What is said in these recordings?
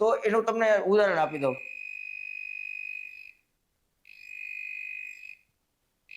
તો એનું તમને ઉદાહરણ આપી દઉં.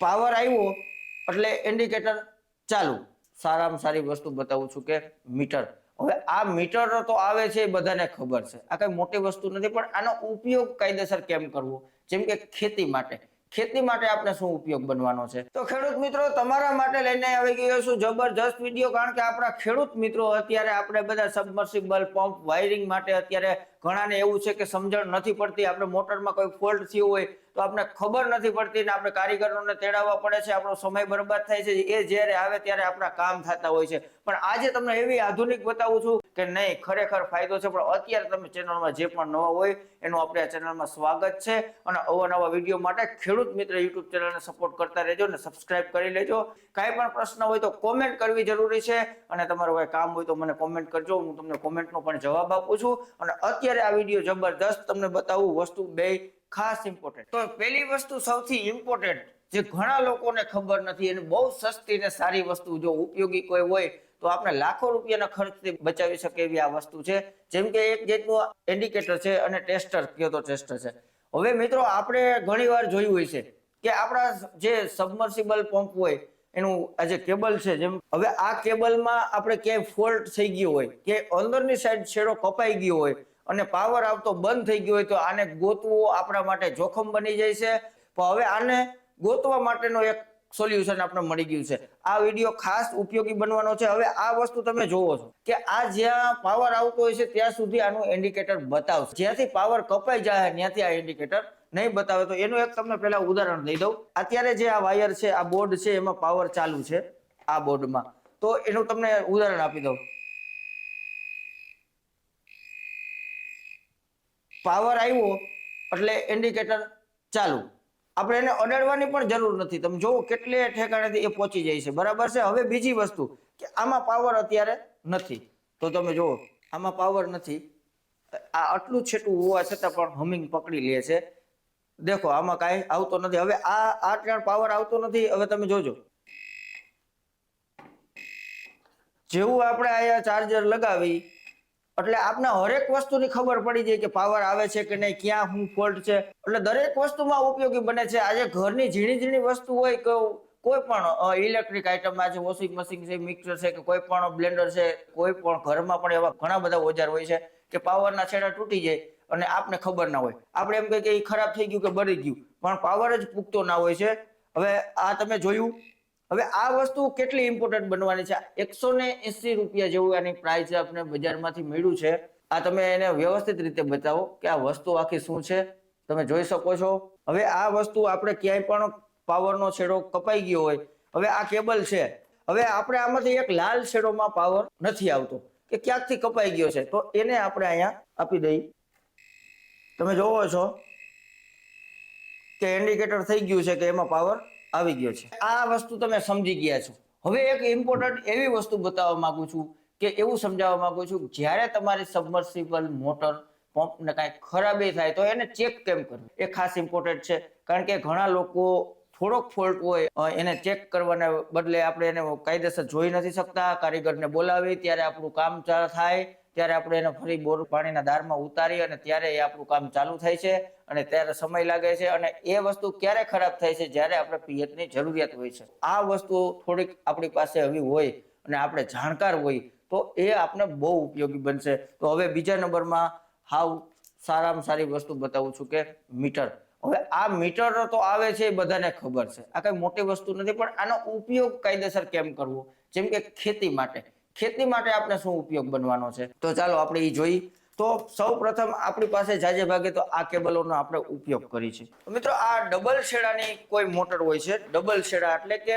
પાવર આવ્યો એટલે ઇન્ડિકેટર ચાલુ. સારામાં સારી વસ્તુ બતાવું છું કે મીટર હવે આ મીટર તો આવે છે એ બધાને ખબર છે. આ કઈ મોટી વસ્તુ નથી, પણ આનો ઉપયોગ કાયદેસર કેમ કરવો? જેમ કે ખેતી માટે. ખેતી માટે આપણે શું ઉપયોગ બનવાનો છે? તો ખેડૂત મિત્રો, તમારા માટે લઈને આવી ગયો છું જબરજસ્ત વીડિયો, કારણ કે આપણા ખેડૂત મિત્રો અત્યારે આપણે બધા સબમર્સિબલ પંપ વાયરિંગ માટે અત્યારે ઘણાને એવું છે કે સમજણ નથી પડતી. આપણે મોટરમાં કોઈ ફોલ્ટ થયું હોય તો આપણે ખબર નથી પડતી ને આપણે કારીગરોને તેડાવવા પડે છે, આપણો સમય બરબાદ થાય છે, એ જ્યારે આવે ત્યારે આપણા કામ થતા હોય છે. પણ આજે તમને એવી આધુનિક બતાવું છું કે નહીં, ખરેખર ફાયદો છે, પણ અત્યારે તમે ચેનલમાં જે પણ નવા હોય, એનું આપણે આ ચેનલમાં સ્વાગત છે. અને અવાનવા વીડિયો માટે ખેડૂત મિત્ર યુટ્યુબ ચેનલને સપોર્ટ કરતા રહેજો અને સબસ્ક્રાઇબ કરી લેજો. કાંઈ પણ પ્રશ્ન હોય તો કોમેન્ટ કરવી જરૂરી છે. અને તમારું કોઈ કામ હોય તો મને કોમેન્ટ કરજો, હું તમને કોમેન્ટનો પણ જવાબ આપું છું. અને અત્યારે આ વીડિયો જબરદસ્ત તમને બતાવું, વસ્તુ બે ખાસ ઇમ્પોર્ટન્ટ તો પહેલી વસ્તુ સૌથી ઇમ્પોર્ટન્ટ જે ઘણા લોકોને ખબર નથી, અને બહુ સસ્તી ને સારી વસ્તુ, જો ઉપયોગી કોઈ હોય, તો આપણે લાખો રૂપિયાના ખર્ચથી બચાવી શકે એવી આ વસ્તુ છે. જેમ કે એક જાતનું ઇન્ડિકેટર છે અને ટેસ્ટર કયો તો ટેસ્ટર છે. હવે મિત્રો, આપણે ઘણીવાર જોયું હોય છે કે આપણા જે સબમર્સિબલ પંપ હોય, એનું આ જે કેબલ છે, જેમ હવે આ કેબલમાં આપણે ક્યાંય ફોલ્ટ થઈ ગયો હોય, કે અંદરની સાઈડ છેડો કપાઈ ગયો હોય અને પાવર આવતો બંધ થઈ ગયો હોય તો આને ગોતવો આપણા માટે જોખમ બની જાય છે. પણ હવે આને ગોતવા માટેનો એક સોલ્યુશન આપણે મળી ગયું છે. આ વીડિયો ખાસ ઉપયોગી બનવાનો છે. હવે આ વસ્તુ તમે જોવો છો કે આ જ્યાં પાવર આવતો હોય છે ત્યાં સુધી આનું ઇન્ડિકેટર બતાવશે. જ્યાંથી પાવર કપાઈ જાય ત્યાંથી આ ઇન્ડિકેટર નહીં બતાવે. તો એનું એક તમને પહેલા ઉદાહરણ દઈ દઉં. અત્યારે જે આ વાયર છે, આ બોર્ડ છે, એમાં પાવર ચાલુ છે આ બોર્ડમાં તો એનું તમને ઉદાહરણ આપી દઉં. પાવર આવ્યો એટલે ઇન્ડિકેટર ચાલુ. આપણે એને અડાડવાની પણ જરૂર નથી. તમે જોવો કેટલે ઠેકાણેથી એ પહોંચી જાય છે. બરાબર છે? હવે બીજી વસ્તુ કે આમાં પાવર અત્યારે નથી. તો તમે જુઓ, આમાં પાવર નથી. આ આટલું છેટું હોવા છતાં પણ હમિંગ પકડી લે છે. દેખો, આમાં કાંઈ આવતો નથી. હવે આ આ ટ્રેન પાવર આવતો નથી. હવે તમે જોજો. જેવું આપણે અહીંયા ચાર્જર લગાવી એટલે આપને હરેક વસ્તુની ખબર પડી જાય કે પાવર આવે છે કે નહીં, ક્યાં શું ફોલ્ટ છે. એટલે દરેક વસ્તુમાં ઉપયોગી બને છે. આજે ઘરની ઝીણી ઝીણી વસ્તુ હોય કે કોઈ પણ ઇલેક્ટ્રિક આઇટમમાં છે વોશિંગ મશીન છે મિક્સર છે કે કોઈ પણ બ્લેન્ડર છે, કોઈ પણ ઘરમાં પણ એવા ઘણા બધા ઓજાર હોય છે કે પાવરના છેડા તૂટી જાય અને આપને ખબર ના હોય. આપણે એમ કહીએ કે એ ખરાબ થઈ ગયું કે બળી ગયું. પણ પાવર જ પૂગતો ના હોય છે. હવે આ તમે જોયું હવે આ વસ્તુ કેટલી ઇમ્પોર્ટન્ટ બનવાની છે? એકસો ને એસી રૂપિયા જેવું આની પ્રાઇસ આપણે બજારમાંથી મળ્યું છે. આ તમે એને વ્યવસ્થિત રીતે બતાવો કે આ વસ્તુ આખી શું છે? તમે જોઈ શકો છો. હવે આ વસ્તુ આપણે ક્યાંય પણ પાવરનો છેડો કપાઈ ગયો હોય. હવે આ કેબલ છે. હવે આપણે આમાંથી એક લાલ છેડોમાં પાવર નથી આવતો, કે ક્યાંકથી કપાઈ ગયો છે? તો એને આપણે અહીંયા આપી દઈએ. તમે જોવો છો કે ઇન્ડિકેટર થઈ ગયું છે કે એમાં પાવર આવી ગયો છે. આ વસ્તુ તમે સમજી ગયા છો. હવે એક ઇમ્પોર્ટન્ટ એવી વસ્તુ બતાવવા માંગુ છું કે એવું સમજાવવા માંગુ છું, જ્યારે તમારી સબમર્સિબલ મોટર પંપને કાંઈ ખરાબી થાય તો એને ચેક કેમ કરવું? એ ખાસ ઇમ્પોર્ટન્ટ છે, કારણ કે ઘણા લોકો થોડોક ફોલ્ટ હોય એને ચેક કરવાના બદલે આપણે એને કાયદેસર જોઈ નથી શકતા, કારીગરને બોલાવી, ત્યારે આપણું કામ થાય ત્યારે આપણે એને ફરી બોર પાણીના દારમાં ઉતારી અને ત્યારે એ આપણું કામ ચાલુ થાય છે અને ત્યારે સમય લાગે છે અને એ વસ્તુ ક્યારે ખરાબ થાય છે જ્યારે આપણે પિયતની જરૂરિયાત હોય છે. આ વસ્તુ થોડીક આપણી પાસે આવી હોય અને આપણે જાણકાર હોય તો એ આપણે બહુ ઉપયોગી બનશે. તો હવે બીજા નંબરમાં હાવ સારામાં સારી વસ્તુ બતાવું છું કે મીટર. હવે આ મીટર તો આવે છે એ બધાને ખબર છે. આ કઈ મોટી વસ્તુ નથી પણ આનો ઉપયોગ કાયદેસર કેમ કરવો? જેમ કે ખેતી માટે. ખેતી માટે આપણે શું ઉપયોગ બનવાનો છે? તો ચાલો આપણે એ જોઈ. તો સૌ પ્રથમ આપણી પાસે જાજે ભાગે તો આ કેબલોનો આપણે ઉપયોગ કરી છે. મિત્રો, આ ડબલ શેડાની કોઈ મોટર હોય છે. ડબલ શેડા એટલે કે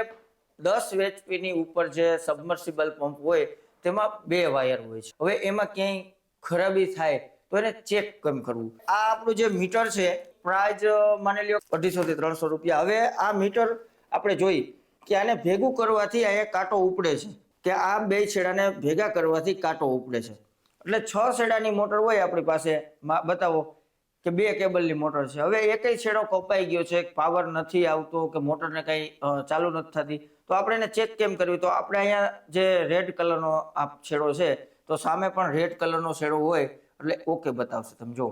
દસ વેચપીની ઉપર જે સબમર્સિબલ પંપ હોય, તેમાં બે વાયર હોય છે. હવે એમાં ક્યાંય ખરાબી થાય, તો એને ચેક કેમ કરવું? આ આપણું જે મીટર છે પ્રાઇઝ માની લ્યો અઢીસો થી ત્રણસો રૂપિયા. હવે આ મીટર આપણે જોઈ કે આને ભેગું કરવાથી અહીંયા કાંટો ઉપડે છે. કે આ બે છેડાને ભેગા કરવાથી કાંટો ઉપડે છે. એટલે છ છેડાની મોટર હોય આપણી પાસે બતાવો કે બે કેબલની મોટર છે. હવે એકય છેડો કપાઈ ગયો છે પાવર નથી આવતો, કે મોટરને કંઈ ચાલુ નથી થતી, તો આપણે એને ચેક કેમ કરવી તો આપણે અહીંયા જે રેડ કલરનો આ છેડો છે, તો સામે પણ રેડ કલરનો છેડો હોય, એટલે ઓકે બતાવશે. તમે જુઓ.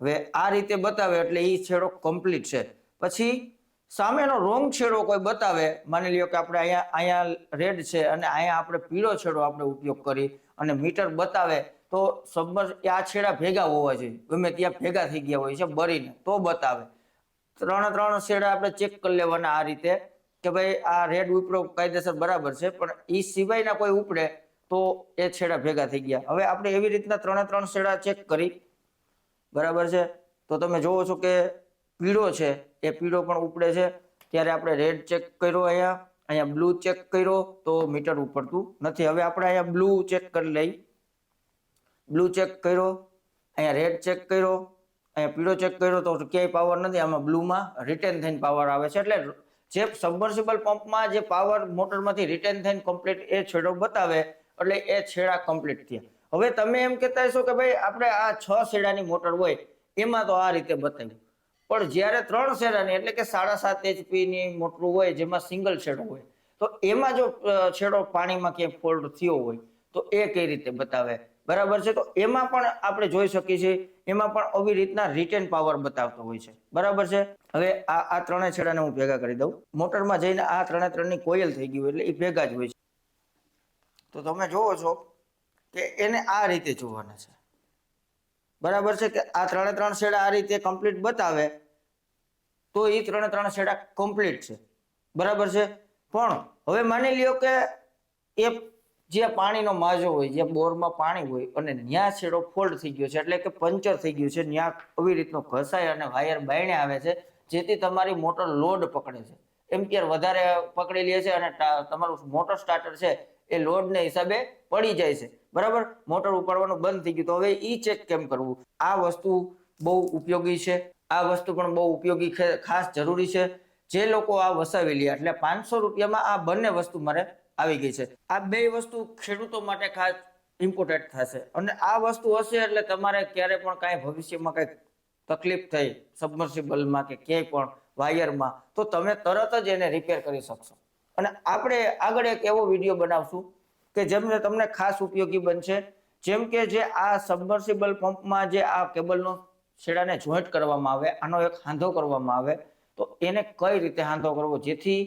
હવે આ રીતે બતાવે એટલે એ છેડો કમ્પ્લીટ છે. પછી સામેનો રોંગ છેડો કોઈ બતાવે, માની લ્યો કે આપણે અહીંયા અહીંયા રેડ છે અને અહીંયા આપણે પીળો છેડો આપણે ઉપયોગ કરી અને મીટર બતાવે, તો સબમર આ છેડા ભેગા હોવા જોઈએ. ગમે ત્યાં ભેગા થઈ ગયા હોય છે બરીને તો બતાવે. ત્રણ ત્રણ છેડા આપણે ચેક કરી લેવાના આ રીતે કે ભાઈ આ રેડ ઉપરો કાયદેસર બરાબર છે, પણ એ સિવાયના કોઈ ઉપડે તો એ છેડા ભેગા થઈ ગયા. હવે આપણે એવી રીતના ત્રણે ત્રણ છેડા ચેક કરી. બરાબર છે? તો તમે જોવો છો કે પીળો છે એ પીળો પણ ઉપડે છે. ત્યારે આપણે રેડ ચેક કર્યો અહીંયા. અહીંયા બ્લુ ચેક કર્યો તો મીટર ઉપડતું નથી. હવે આપણે અહીંયા બ્લુ ચેક કરી લઈ. બ્લુ ચેક કર્યો. અહીંયા રેડ ચેક કર્યો. અહીંયા પીળો ચેક કર્યો તો ક્યાંય પાવર નથી. આમાં બ્લુમાં રિટેન થઈને પાવર આવે છે. એટલે જે સબમર્સિબલ પંપમાં જે પાવર મોટરમાંથી રિટેન થઈને કમ્પ્લીટ એ છેડો બતાવે, એટલે એ છેડા કમ્પ્લીટ થયા. હવે તમે એમ કહેતા હશો કે ભાઈ, આપણે આ છ છેડાની મોટર હોય, એમાં તો આ રીતે બતાવ્યું પણ જ્યારે ત્રણ શેડાની, એટલે કે સાડા સાત એચપી ની મોટરું હોય, જેમાં સિંગલ છેડો હોય, તો એમાં જો છેડો પાણીમાં ક્યાંય ફોલ્ટ થયો હોય, તો એ કઈ રીતે બતાવે? બરાબર છે? તો એમાં પણ આપણે જોઈ શકીએ છીએ, એમાં પણ આવી રીતના રિટેન પાવર બતાવતો હોય છે. બરાબર છે? હવે આ આ ત્રણેય છેડાને હું ભેગા કરી દઉં. મોટરમાં જઈને આ ત્રણે ત્રણની કોયલ થઈ ગયું એટલે એ ભેગા જ હોય છે. તો તમે જોવો છો કે એને આ રીતે જોવાના છે. બરાબર છે કે આ ત્રણે ત્રણ શેડા આ રીતે કમ્પ્લીટ બતાવે, તો એ ત્રણે ત્રણ શેડા કમ્પ્લીટ છે. બરાબર છે? પણ હવે માની લ્યો કે એ જે પાણીનો માજો હોય, જે બોરમાં પાણી હોય અને ન્યા છેડો ફોલ્ડ થઈ ગયો છે, એટલે કે પંચર થઈ ગયું છે, ન્યા આવી રીતનો ઘસાય અને વાયર બાયણે આવે છે, જેથી તમારી મોટર લોડ પકડે છે. એમ્પિયર વધારે પકડી લે છે અને તમારું મોટર સ્ટાર્ટર છે એ લોડને હિસાબે પડી જાય છે. બરાબર? મોટર ઉપાડવાનું બંધ થઈ ગયું. તો હવે ઈ ચેક કેમ કરવું? આ વસ્તુ બહુ ઉપયોગી છે. આ વસ્તુ પણ બહુ ઉપયોગી ખાસ જરૂરી છે. જે લોકો આ વસાવી લે એટલે પાંચસો રૂપિયામાં આ બંને વસ્તુ મારે આવી ગઈ છે. આ બે વસ્તુ ખેડૂતો માટે ખાસ ઇમ્પોર્ટન્ટ થશે. અને આ વસ્તુ હશે એટલે તમારે ક્યારે પણ કાંઈ ભવિષ્યમાં કંઈક તકલીફ થઈ સબમર્સિબલમાં કે ક્યાંય પણ, વાયરમાં, તો તમે તરત જ એને રિપેર કરી શકશો. અને આપણે આગળ એક એવો વીડિયો બનાવશું કે જેમને તમને ખાસ ઉપયોગી બનશે. જેમ કે જે આ સબમર્સિબલ પંપમાં જે આ કેબલનો છેડાને જોઈન્ટ કરવામાં આવે, આનો એક હાંધો કરવામાં આવે, તો એને કઈ રીતે હાંધો કરવો? જેથી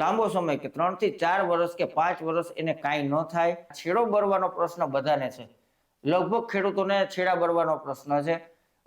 લાંબો સમય કે ત્રણથી ચાર વર્ષ કે પાંચ વર્ષ એને કાંઈ ન થાય. છેડો બરવાનો પ્રશ્ન બધાને છે. લગભગ ખેડૂતોને છેડા બરવાનો પ્રશ્ન છે.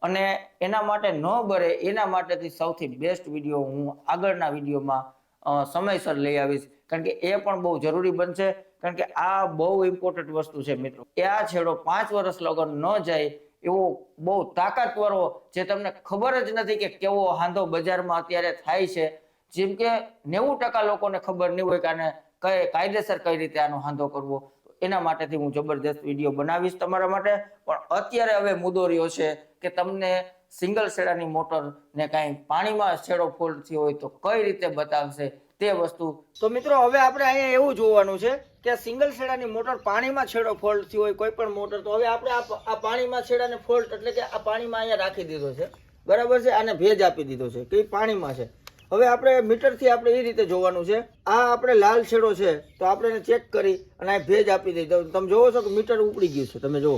અને એના માટે ન બરે એના માટેથી સૌથી બેસ્ટ વીડિયો હું આગળના વિડીયોમાં સમયસર લઈ આવીશ. કારણ કે એ પણ બહુ જરૂરી બનશે. કારણ કે આ બહુ ઇમ્પોર્ટન્ટ વસ્તુ છે મિત્રો. એ આ છેડો પાંચ વર્ષ લગન ન જાય એવો બહુ તાકાતવરો જે તમને ખબર જ નથી કે કેવો હાંધો બજારમાં અત્યારે થાય છે. જેમ કે નેવું ટકા લોકોને ખબર નહીં હોય કે આને કઈ કાયદેસર કઈ રીતે આનો હાંધો કરવો. એના માટેથી હું જબરદસ્ત વીડિયો બનાવીશ તમારા માટે. પણ અત્યારે હવે મુદ્દો રહ્યો છે કે તમને સિંગલ શેડાની મોટર ને કાંઈ પાણીમાં છેડો ફોલ્ટ થયો હોય તો કઈ રીતે બતાવશે તે વસ્તુ? તો મિત્રો, હવે આપણે અહીંયા એવું જોવાનું છે કે સિંગલ છેડાની મોટર પાણીમાં છેડો ફોલ્ટ થયો હોય, કોઈ પણ મોટર, તો હવે આપણે આ પાણીમાં છેડાને ફોલ્ટ એટલે કે આ પાણીમાં અહીંયા રાખી દીધો છે. બરાબર છે? આને ભેજ આપી દીધો છે, કે પાણીમાં છે. હવે આપણે મીટરથી આપણે એ રીતે જોવાનું છે. આ આપણે લાલ છેડો છે, તો આપણે એને ચેક કરી અને આ ભેજ આપી દીધો તમે જોવો છો કે મીટર ઉપડી ગયું છે, તમે જુઓ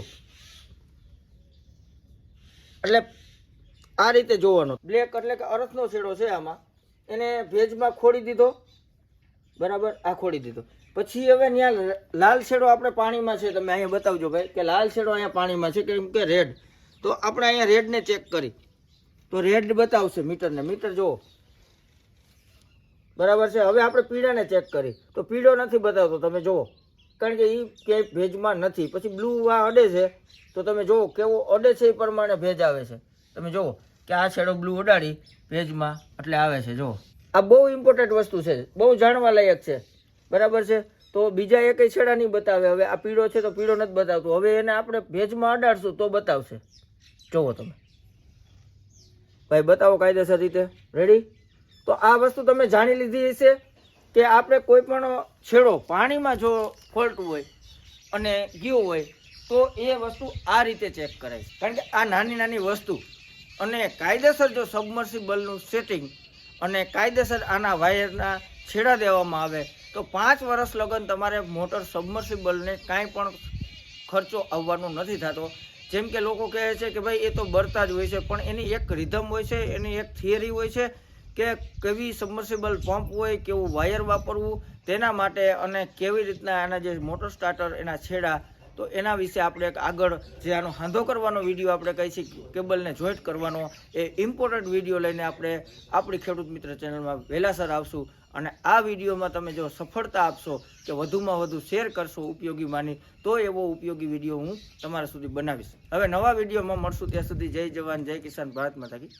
એટલે આ રીતે જોવાનો. બ્લેક એટલે કે અરસનો છેડો છે આમાં. એને ભેજમાં ખોડી દીધો. બરાબર? આ ખોડી દીધો. પછી હવે ત્યાં લાલ છેડો આપણે પાણીમાં છે, તમે અહીંયા બતાવજો ભાઈ, કે લાલ છેડો અહીંયા પાણીમાં છે કેમ કે રેડ તો આપણે અહીંયા રેડને ચેક કરી. તો રેડ બતાવશે મીટરને. મીટર જુઓ. બરાબર છે? હવે આપણે પીળાને ચેક કરી. તો પીળો નથી બતાવતો, તમે જુઓ. કારણ કે એ ક્યાંય ભેજમાં નથી. પછી બ્લુ આ અડે છે, તો તમે જુઓ કેવો અડે છે એ પ્રમાણે ભેજ આવે છે. તમે જુઓ કે આ છેડો બ્લુ અડાડી ભેજમાં, એટલે આવે છે, જુઓ. આ બહુ ઇમ્પોર્ટન્ટ વસ્તુ છે. બહુ જાણવા લાયક છે. બરાબર છે? તો બીજા એકેય છેડા નહીં બતાવે. હવે આ પીળો છે તો પીળો નથી બતાવતો. હવે એને આપણે ભેજમાં અડાડશું તો બતાવશે. જુઓ તમે. ભાઈ, બતાવો કાયદેસર રીતે. રેડી તો આ વસ્તુ તમે જાણી લીધી હશે કે આપણે કોઈ પણ છેડો પાણીમાં જો ફોલ્ટ હોય અને ગયો હોય તો એ વસ્તુ આ રીતે ચેક કરાય કારણ કે આ નાની નાની વસ્તુ અને કાયદેસર જો સબમર્સિબલનું સેટિંગ અને કાયદેસર આના વાયરના છેડા દેવામાં આવે તો પાંચ વર્ષ લગન તમારે મોટર સબમર્સિબલને કાંઈ પણ ખર્ચો આવવાનો નથી થતો. જેમ કે લોકો કહે છે કે ભાઈ એ તો બળતા જ હોય છે, પણ એની એક રિધમ હોય છે, એની એક થિયરી હોય છે કે કેવી સબમર્સિબલ પંપ હોય, કેવું વાયર વાપરવું, તેના માટે અને કેવી રીતના આના જે મોટર સ્ટાર્ટર એના છેડા, તો એના વિશે આપણે એક આગળ જે આનો હાંધો કરવાનો વીડિયો આપણે કહી છીએ કેબલને જોઈન્ટ કરવાનો, એ ઇમ્પોર્ટન્ટ વીડિયો લઈને આપણે આપણી ખેડૂત મિત્ર ચેનલમાં વહેલાસર આવશું. અને આ વિડીયોમાં તમે જો સફળતા આપશો કે વધુમાં વધુ શેર કરશો ઉપયોગી માની, તો એવો ઉપયોગી વીડિયો હું તમારા સુધી બનાવીશ. હવે નવા વિડીયોમાં મળશું, ત્યાં સુધી જય જવાન, જય કિસાન ભારત માતા કી